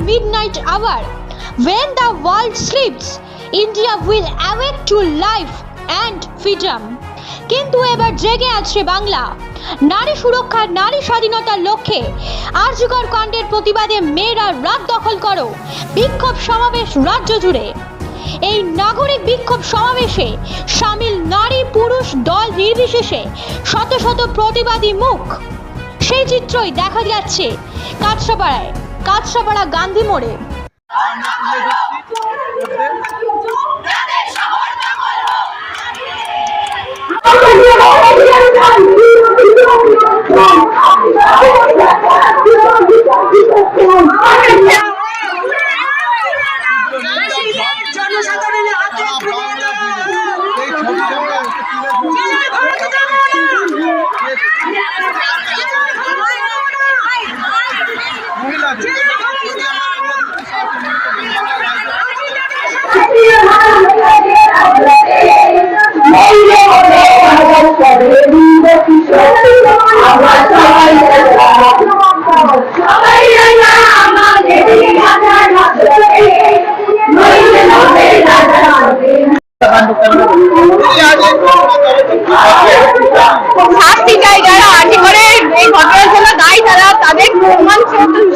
midnight hour. When the world sleeps, India will awake to life and freedom. কিন্তু এবার জেগে আছে বাংলা নারী সুরক্ষা নারী স্বাধীনতার লক্ষ্যে আর্যকর কাণ্ডের প্রতিবাদে মেয়েরা রাত দখল করো বিক্ষোভ সমাবেশ রাজ্য জুড়ে এই নাগরিক বিক্ষোভ সমাবেশে সামিল নারী পুরুষ দল নির্বিশেষে শত শত প্রতিবাদী মুখ সেই চিত্রই দেখা যাচ্ছে কাঁচরাপাড়ায় কাঁচরাপাড়া গান্ধী মোড়ে। জনসাধারণের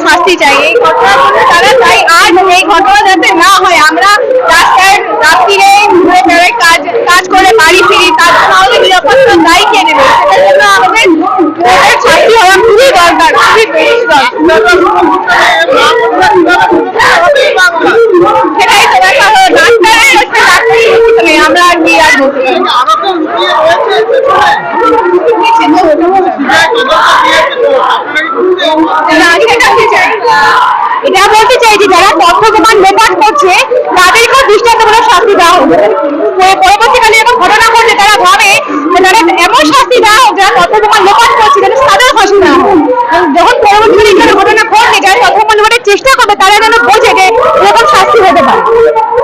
শাস্তি চাই। এই ঘটনা জন্য তারা চাই আর এই ঘটনা যাতে না হয়। আমরা রাস্তায় রাত্রিরে কাজ কাজ করে বাড়ি ফিরি, তার জন্য আমাদের দায়ী কে নেবে? সেটার জন্য আমাদের হওয়া খুবই দরকার, খুবই বেশি দরকার সেটাই তো দেখা হলো ডাক্তারের হচ্ছে ডাক্তারি কিছু নেই আমরা আর কি আর বলতে পারি না, সেটা আমি চাই না। এটা বলতে চাই যে যারা তথ্য প্রমাণ লোপাট করছে তাদেরকেও দৃষ্টান্তমূলক শাস্তি দেওয়া হবে পরে- পরবর্তীকালে এরকম ঘটনা ঘটলে তারা ভাবে তারা এমন শাস্তি হোক যারা প্রমাণ লোপাট করছে যেন তাদের ফাঁসি না যখন পরবর্তীকালে এখানে ঘটনা ঘটলে যারা প্রমাণ লোপাটের চেষ্টা করবে, তারা যেন বোঝে যে এরকম শাস্তি হতে পারে।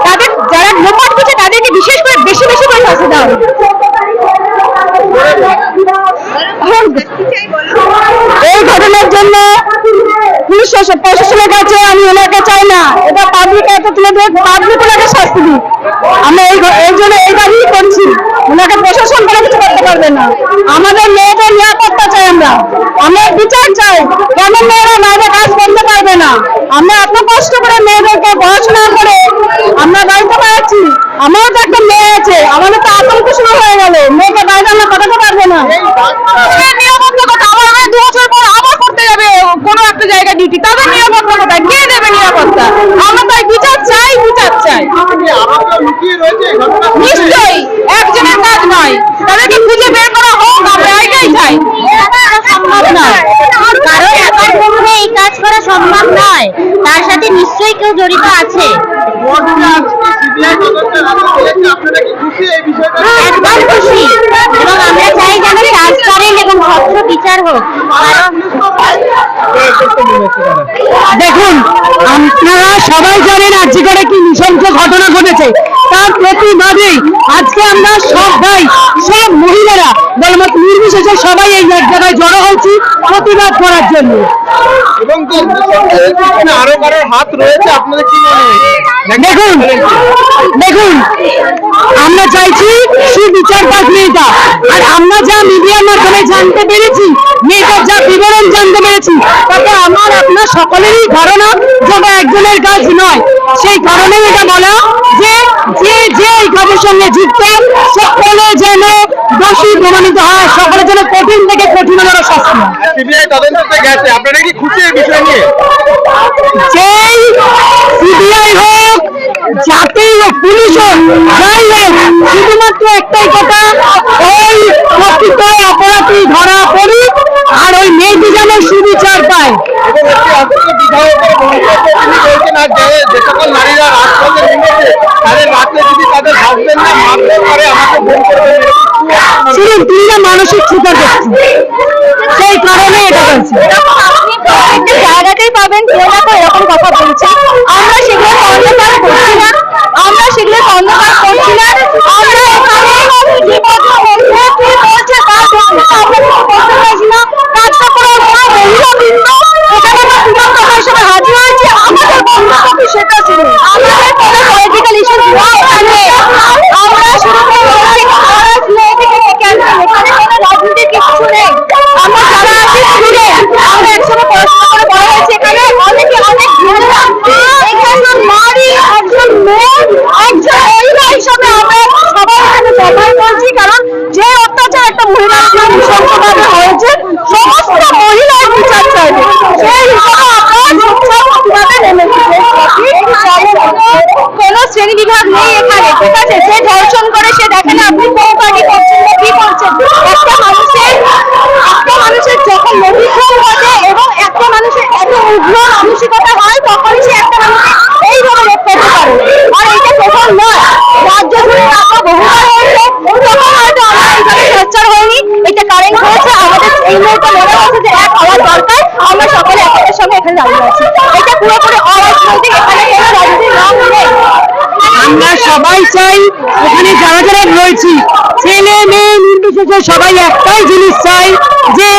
তাদের যারা লোপাট করছে, তাদেরকে বিশেষ করে বেশি বেশি করে শাস্তি দেওয়া এই ঘটনার জন্য পুলিশ প্রশাসনের কাছে আমি ওনাকে চাই না। এটা পাবলিক এত তুলে দিয়ে পাবলিক ওনাকে শাস্তি আমরা এই এই জন্য এই দাবি করছি। ওনাকে প্রশাসন কোনো কিছু করতে পারবে না। আমাদের মেয়েদের নিরাপত্তা চাই আমরা। আমরা বিচার চাই। কেমন মেয়েরা বাইরে কাজ করতে পারবে না? আমরা এত কষ্ট করে মেয়েদেরকে পড়াশোনা করে আমরা বাড়িতে পাঠাচ্ছি। আমারও তো একটা মেয়ে আছে। আমাদের তো আতঙ্ক শুরু হয়ে গেল। মেয়েকে বাইরে আমরা পাঠাতে পারব না। একটা তাদের নিরাপত্তা কোথায়? কে দেবে নিরাপত্তা? আমরা তাই বিচার চাই বিচার চাই। নিশ্চয়ই, একজনের কাজ নয়। তাদেরকে খুঁজে বের করা হোক, আমরা এটাই চাই। সম্ভব নয় একার এই কাজ করা সম্ভব নয়। তার সাথে নিশ্চয়ই কেউ জড়িত আছে। একদম খুশি। এবং আমরা চাই যেন ট্রান্সপারেন্ট এবং স্বচ্ছ বিচার হোক। কারণ দেখুন আপনারা সবাই জানেন আজকে করে কি নৃশংস ঘটনা ঘটেছে। তার প্রতিবাদে আজকে আমরা সব ভাই সব মহিলারা দলমত নির্বিশেষে সবাই এই এক জায়গায় জড়ো হয়েছি প্রতিবাদ করার জন্য। এবং আরও কারোর হাত রয়েছে আপনাদের কি মনে দেখুন দেখুন আমরা চাইছি সুবিচার পাক মেয়েটা। আর আমরা যা মিডিয়ার মাধ্যমে জানতে পেরেছি মেয়েটার যা বিবরণ জানতে পেরেছি তাতে আমার আপনার সকলেরই ধারণা যেটা একজনের কাজ নয়। সেই কারণে এটা বলা যে যে যে এই কাজের সঙ্গে যুক্ত সকলে যেন দোষী প্রমাণিত হয় সকলে যেন কঠিন থেকে কঠিনতর শাস্তি সিবিআই তদন্ততে গেছে। আপনারা কি খুশি এই বিষয় নিয়ে? যেই সিবিআই হোক জাতীয় হোক পুলিশ হোক যাই হোক শুধুমাত্র একটাই কথা ওই প্রকৃত অপরাধী ধরা পড়ুক আর ওই মেয়েটি যেন সুবিচার পায়। যে সকল নারীরা রাজপথে নেমেছে তাদের রাতে যদি তাদের হাজবেন্ড না মারধর করে আমাকে ফোন করবে মানসিক সেই কারণে এটা বলছি। প্রত্যেকটা জায়গাতেই পাবেন কেউ না এরকম কথা বলছে। নৃশংসভাবে কোনো শ্রেণি বিভাগ নেই এখানে, ঠিক আছে? সে ধর্ষণ করে, সে দেখে না আপনি কোন পার্টি করছেন না কি করছেন। একটা মানুষের একটা মানুষের যখন মহিলা ঘটে এবং একটা মানুষের এত উগ্র আমরা এখানে এখানে সবাই চাই ওখানে যারা যারা রয়েছি, ছেলে, মেয়ে, নির্বিশেষে সবাই একটাই জিনিস চাই যে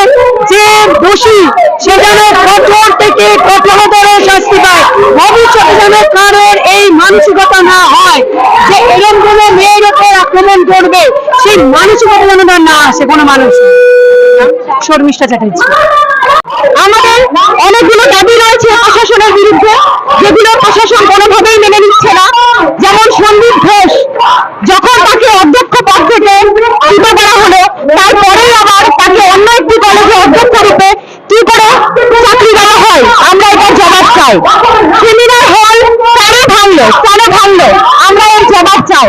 যে দোষী সে যেন কঠোর থেকে কঠোরতর শাস্তি পায়। ভবিষ্যতে যেন কারোর এই মানসিকতা না হয়, যে এরকম কোনো মেয়ের ওপর আক্রমণ করবে, সেই মানসিকতা যেন না আসে, কোনো মানুষ শর্মিষ্ঠা চ্যাটার্জি। আমাদের অনেকগুলো দাবি রয়েছে প্রশাসনের বিরুদ্ধে, যেগুলো প্রশাসন কোনোভাবেই মেনে নিচ্ছে না। যেমন সন্দীপ ঘোষ, যখন তাকে অধ্যক্ষ পদ থেকে তুলে করা হলো, তারপরেই আবার তাকে অন্য একটি কলেজে অধ্যক্ষ রূপে কি করে চাকরি দেওয়া হয়, আমরা এটার জবাব চাই। সেমিনার হল কেন ভাঙলো? কেন ভাঙলো? আমরা এর জবাব চাই।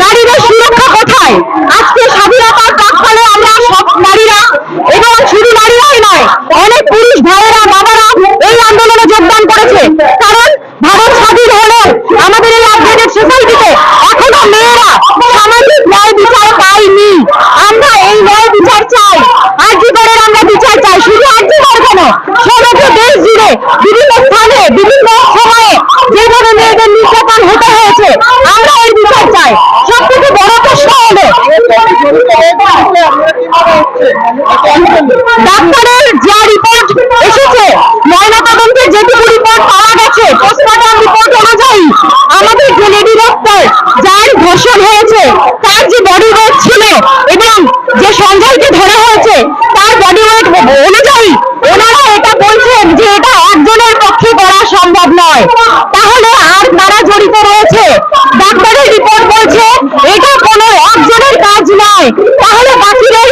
নারীদের সুরক্ষা কোথায়? আজকে স্বাধীনতার প্রাককালে আমরা সব নারীরা এবং শুধু নারীরাই নয় অনেক পুরুষ ভাইয়েরা বাবারা এই আন্দোলনে যোগদান করেছে কারণ ভারত স্বাধীন হলো আমাদের এই আপডেটেড সোসাইটিতে এখনও মেয়েরা সামাজিক ন্যায় বিচার পাইনি আমরা এই ন্যায় বিচার চাই আর্যিকরের আমরা বিচার চাই শুধু আর্যিকর কেন সমগ্র দেশ জুড়ে বিভিন্ন স্থানে, বিভিন্ন সময়ে যেভাবে মেয়েদের নির্যাতন হতে হয়েছে, আমরা এর বিচার চাই। সব থেকে বড় প্রশ্ন হলো, ডাক্তারের যা রিপোর্ট এসেছে, ময়নাতদন্তের যেটুকু রিপোর্ট পাওয়া গেছে পোস্টমর্টম রিপোর্ট অনুযায়ী আমাদের যে লেডি ডাক্তার যার ধর্ষণ হয়েছে, তার যে বডি ছিল এবং যে সঞ্জয়কে ধরা হয়েছে তার বডি ওয়েট অনুযায়ী ওনারা এটা বলছেন যে এটা একজনের পক্ষে করা সম্ভব নয় তাহলে আর কারা জড়িত রয়েছে ডাক্তারের রিপোর্ট বলছে এটা কোনো একজনের কাজ নয় তাহলে বাকিদের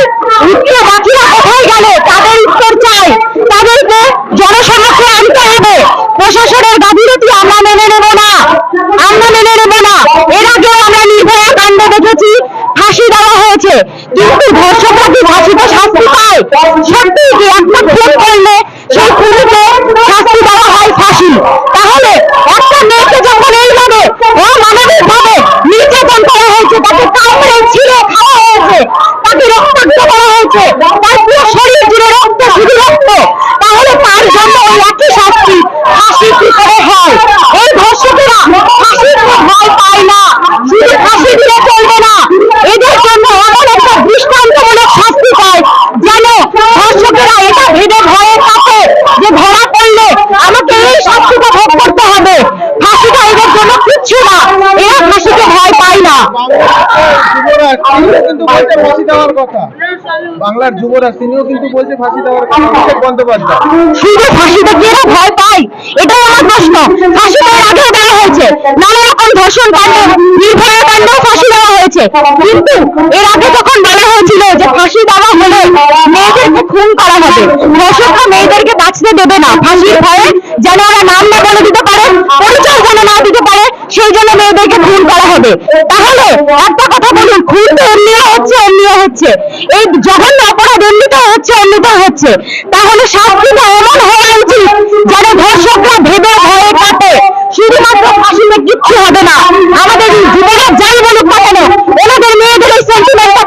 উত্তর বাকিরা কোথায় গেল তাদের উত্তর চাই তাদেরকে জনসমক্ষে আনতে হবে প্রশাসনের গাফিলতি আমরা মেনে নেব না আমরা মেনে নেব না এর আগেও আমরা নির্ভয়া কাণ্ড দেখেছি ফাঁসি দেওয়া হয়েছে কিন্তু ধর্ষকরা ভাষিত শাস্তি পায়, সত্যি যে একটা খুন করলে সেই খুনিকে শাস্তি দেওয়া হয় ফাঁসি। তাহলে একটা মেয়েকে যখন এইভাবে অমানবিক ভাবে নির্যাতন করা হয়েছে, তাকে কামড়ে ছিঁড়ে খাওয়া হয়েছে, তাকে রক্তাক্ত করা হয়েছে তার পুরো শরীর জুড়ে রক্ত শুধু রক্ত তাহলে তার জন্য ওই একই শাস্তি ফাঁসি কি করে হয় এই ধর্ষকেরা ফাঁসির তো ভয় পায় না শুধু ফাঁসি দিলে চলবে না এদের জন্য এমন একটা দৃষ্টান্তমূলক শাস্তি পায় যেন ধর্ষকেরা এটা ভেবে ভয়ে থাকে যে ধরা পড়লে আমাকে এই শাস্তিটা ভোগ করতে হবে ফাঁসিটা এদের জন্য কিচ্ছু না এরা ফাঁসিকে ভয় পায় না বাংলার কিন্তু ফাঁসি দেওয়া হয়েছে। এর আগে যখন বলা হয়েছিল যে ফাঁসি দেওয়া হলে মেয়েদেরকে খুন করা হবে। মেয়েদেরকে বাঁচতে দেবে না। ফাঁসির ভয়ে যেন ওরা নাম না বলে দিতে পারে, পরিচয় যেন না দিতে পারে, সেই জন্য মেয়েদেরকে খুন করা হবে। তাহলে একটা কথা বলুন খুন তো এমনিও হচ্ছে এমনিও হচ্ছে। এই জঘন্য অপরাধ এমনিতেও হচ্ছে এমনিতেও হচ্ছে। তাহলে শাস্তিটা এমন হওয়া উচিত যেন ধর্ষকরা ভেবে ভয়ে কাটে। শুধুমাত্র ফাঁসিতে কিচ্ছু হবে না। আমাদের যুবকরা যাই বলুক না কেন, ওনাদের মেয়েদের এই সেন্টিমেন্টটা